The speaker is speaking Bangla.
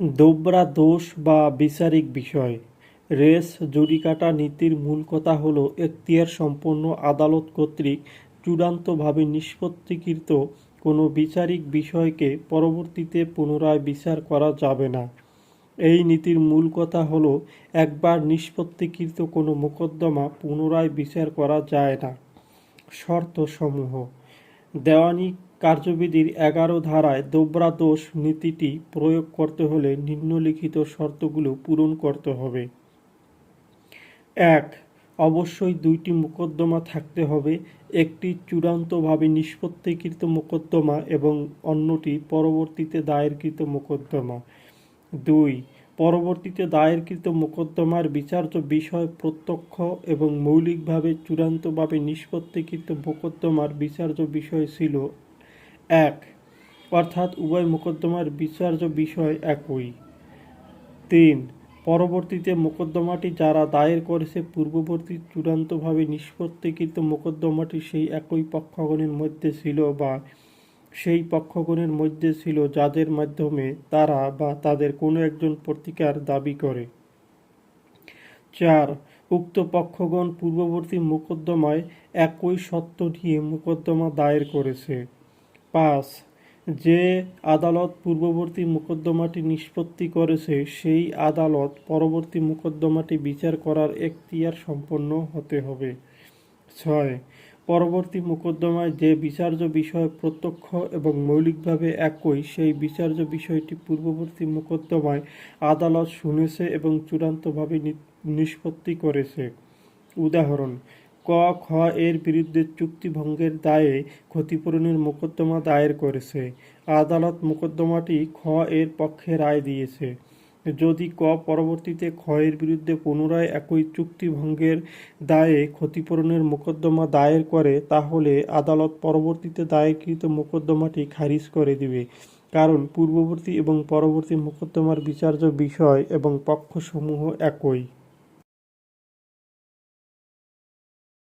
দোবরা দোষ বা বিচারিক বিষয়। রেস, জুডিকাটা নীতির মূল কথা হল এখতিয়ার সম্পন্ন আদালত কর্তৃক চূড়ান্তভাবে নিষ্পত্তিকৃত কোনো বিচারিক বিষয়কে পরবর্তীতে পুনরায় বিচার করা যাবে না। এই নীতির মূল কথা হল একবার নিষ্পত্তিকৃত কোনো মোকদ্দমা পুনরায় বিচার করা যায় না। শর্তসমূহ। দেওয়ানি কার্যবিধির এগারো ধারায় দোবরা দোষ নীতিটি প্রয়োগ করতে হলে নিম্নলিখিত শর্তগুলো পূরণ করতে হবে। এক, অবশ্যই দুইটি মোকদ্দমা থাকতে হবে। একটি চূড়ান্তভাবে নিষ্পত্তিকৃত মোকদ্দমা এবং অন্যটি পরবর্তীতে দায়েরকৃত মোকদ্দমা। দুই, পরবর্তীতে দায়েরকৃত মোকদ্দমার বিচার্য বিষয় প্রত্যক্ষ এবং মৌলিকভাবে চূড়ান্তভাবে নিষ্পত্তিকৃত মোকদ্দমার বিচার্য বিষয় ছিল এক, অর্থাৎ উভয় মোকদ্দমার বিচার্য বিষয় একই। তিন, পরবর্তীতে মোকদ্দমাটি যারা দায়ের করেছে পূর্ববর্তী চূড়ান্তভাবে নিষ্পত্তিকৃত মোকদ্দমাটি সেই একই পক্ষগণের মধ্যে ছিল বা সেই পক্ষগণের মধ্যে ছিল যাদের মাধ্যমে তারা বা তাদের কোনো একজন প্রতিকার দাবি করে। চার, উক্ত পক্ষগণ পূর্ববর্তী মোকদ্দমায় একই সত্য নিয়ে মোকদ্দমা দায়ের করেছে। পাঁচ যে আদালত পূর্ববর্তী মোকদ্দমাটি নিষ্পত্তি করেছে, সেই আদালত পরবর্তী মোকদ্দমাটি বিচার করার এখতিয়ার সম্পন্ন হতে হবে। ছয়, পরবর্তী মোকদ্দমায় যে বিচার্য বিষয় প্রত্যক্ষ এবং মৌলিকভাবে একই, সেই বিচার্য বিষয়টি পূর্ববর্তী মোকদ্দমায় আদালত শুনেছে এবং চূড়ান্তভাবে নিষ্পত্তি করেছে। উদাহরণ ক, খ এর বিরুদ্ধে চুক্তিভঙ্গের দায়ে ক্ষতিপূরণের মোকদ্দমা দায়ের করেছে। আদালত মোকদ্দমাটি খ এর পক্ষে রায় দিয়েছে। যদি ক পরবর্তীতে এর বিরুদ্ধে পুনরায় একই চুক্তিভঙ্গের দায়ে ক্ষতিপূরণের মোকদ্দমা দায়ের করে, তাহলে আদালত পরবর্তীতে দায়েরকৃত মোকদ্দমাটি খারিজ করে দিবে। কারণ পূর্ববর্তী এবং পরবর্তী মোকদ্দমার বিচার্য বিষয় এবং পক্ষসমূহ একই।